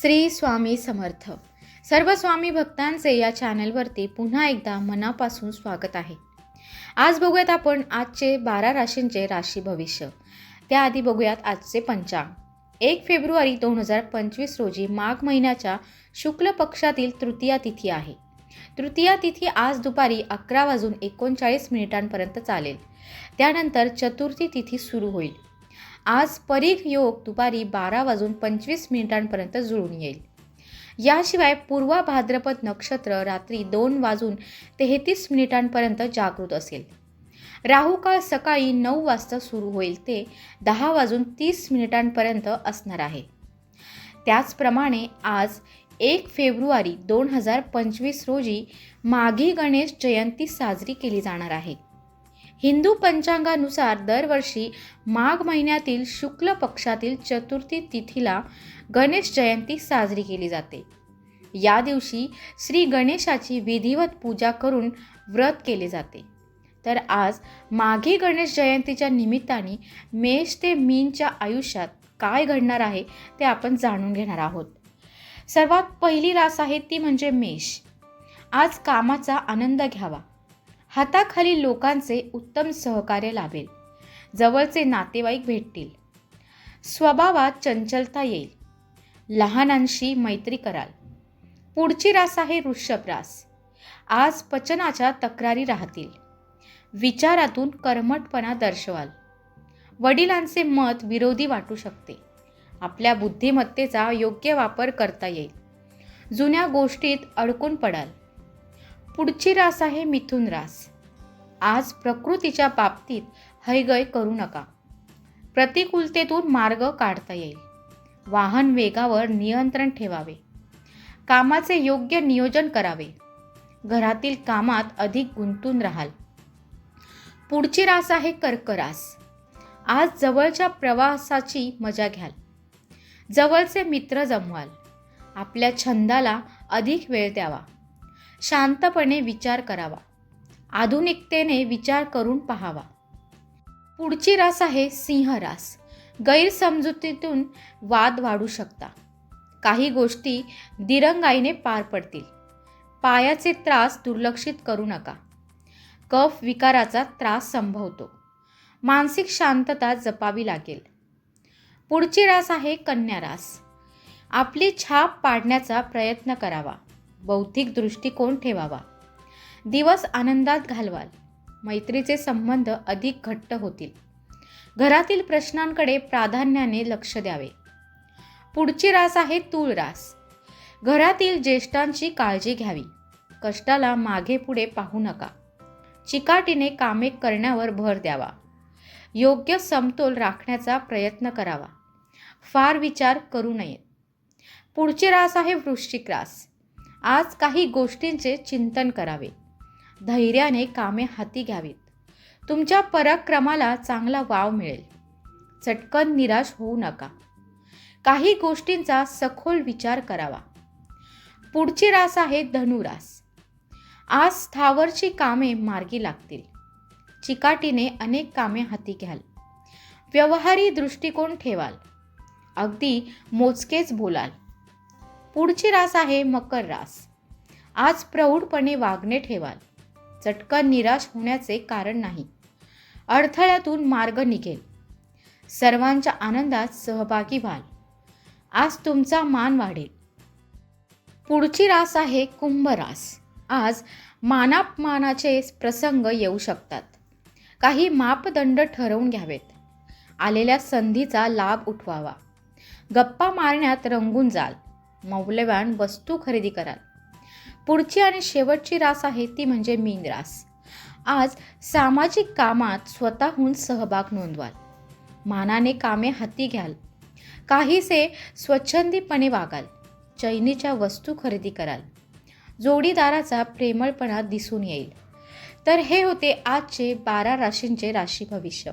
श्री स्वामी समर्थ. सर्व स्वामी भक्तांचे या चॅनलवरती पुन्हा एकदा मनापासून स्वागत आहे. आज बघूयात आपण आजचे बारा राशींचे राशी भविष्य. त्याआधी बघूयात आजचे पंचांग. एक फेब्रुवारी दोन हजार पंचवीस रोजी माघ महिन्याच्या शुक्ल पक्षातील तृतीया तिथी आहे. तृतीया तिथी आज दुपारी अकरा वाजून एकोणचाळीस मिनिटांपर्यंत चालेल. त्यानंतर चतुर्थी तिथी सुरू होईल. आज परीख योग दुपारी बारा वाजून पंचवीस मिनिटांपर्यंत जुळून येईल. याशिवाय पूर्वा भाद्रपद नक्षत्र रात्री दोन वाजून तेहतीस मिनिटांपर्यंत जागृत असेल. राहुकाळ सकाळी नऊ वाजता सुरू होईल ते दहा वाजून तीस मिनिटांपर्यंत असणार आहे. त्याचप्रमाणे आज एक फेब्रुवारी दोन हजार पंचवीस रोजी माघी गणेश जयंती साजरी केली जाणार आहे. हिंदू पंचांगानुसार दरवर्षी माघ महिन्यातील शुक्ल पक्षातील चतुर्थी तिथीला गणेश जयंती साजरी केली जाते. या दिवशी श्री गणेशाची विधिवत पूजा करून व्रत केले जाते. तर आज माघी गणेश जयंतीच्या निमित्ताने मेष ते मीनच्या आयुष्यात काय घडणार आहे ते आपण जाणून घेणार आहोत. सर्वात पहिली रास आहे ती म्हणजे मेष. आज कामाचा आनंद घ्यावा. हाताखाली लोकांचे उत्तम सहकार्य लाभेल. जवळचे नातेवाईक भेटतील. स्वभावात चंचलता येईल. लहानांशी मैत्री कराल. पुढची रास आहे ऋषभ रास. आज पचनाच्या तक्रारी राहतील. विचारातून कर्मटपणा दर्शवाल. वडिलांचे मत विरोधी वाटू शकते. आपल्या बुद्धिमत्तेचा योग्य वापर करता येईल. जुन्या गोष्टीत अडकून पडाल. पुढची रास आहे मिथुन रास. आज प्रकृतीच्या बाबतीत हैगय करू नका. प्रतिकूलतेतून मार्ग काढता येईल. वाहन वेगावर नियंत्रण ठेवावे. कामाचे योग्य नियोजन करावे. घरातील कामात अधिक गुंतून राहाल. पुढची रास आहे कर्करास आज जवळच्या प्रवासाची मजा घ्याल. जवळचे मित्र जमवाल. आपल्या छंदाला अधिक वेळ द्यावा. शांतपणे विचार करावा. आधुनिकतेने विचार करून पहावा. पुढची रास आहे सिंह रास. गैरसमजुतीतून वाद वाढू शकता. काही गोष्टी दिरंगाईने पार पडतील. पायाचे त्रास दुर्लक्षित करू नका. कफ विकाराचा त्रास संभवतो. मानसिक शांतता जपावी लागेल. पुढची रास आहे कन्या रास. आपली छाप पाडण्याचा प्रयत्न करावा. बौद्धिक दृष्टिकोन ठेवावा. दिवस आनंदात घालवाल. मैत्रीचे संबंध अधिक घट्ट होतील. घरातील प्रश्नांकडे प्राधान्याने लक्ष द्यावे. पुढची रास आहे तूळ रास. घरातील ज्येष्ठांची काळजी घ्यावी. कष्टाला मागे पुढे पाहू नका. चिकाटीने कामे करण्यावर भर द्यावा. योग्य समतोल राखण्याचा प्रयत्न करावा. फार विचार करू नयेत पुढची रास आहे वृश्चिक रास. आज काही गोष्टींचे चिंतन करावे. धैर्याने कामे हाती घ्यावीत. तुमच्या पराक्रमाला चांगला वाव मिळेल. चटकन निराश होऊ नका. काही गोष्टींचा सखोल विचार करावा. पुढची रास आहे धनुरास. आज स्थावरची कामे मार्गी लागतील. चिकाटीने अनेक कामे हाती घ्याल. व्यवहारी दृष्टिकोन ठेवाल. अगदी मोजकेच बोलाल. पुढची रास आहे मकर रास. आज प्रौढपणे वागणे ठेवाल. चटकन निराश होण्याचे कारण नाही. अडथळ्यातून मार्ग निघेल. सर्वांच्या आनंदात सहभागी व्हाल. आज तुमचा मान वाढेल. पुढची रास आहे कुंभ रास. आज मानापमानाचे प्रसंग येऊ शकतात. काही मापदंड ठरवून घ्यावेत. आलेल्या संधीचा लाभ उठवावा. गप्पा मारण्यात रंगून जाल. मौल्यवान वस्तू खरेदी कराल. पुढची आणि शेवटची रास आहे ती म्हणजे मीन रास. आज सामाजिक कामात स्वतःहून सहभाग नोंदवाल. मानाने कामे हाती घ्याल. काहीसे स्वच्छंदीपणे वागाल. चैनीच्या वस्तू खरेदी कराल. जोडीदाराचा प्रेमळपणा दिसून येईल. तर हे होते आजचे बारा राशींचे राशी भविष्य.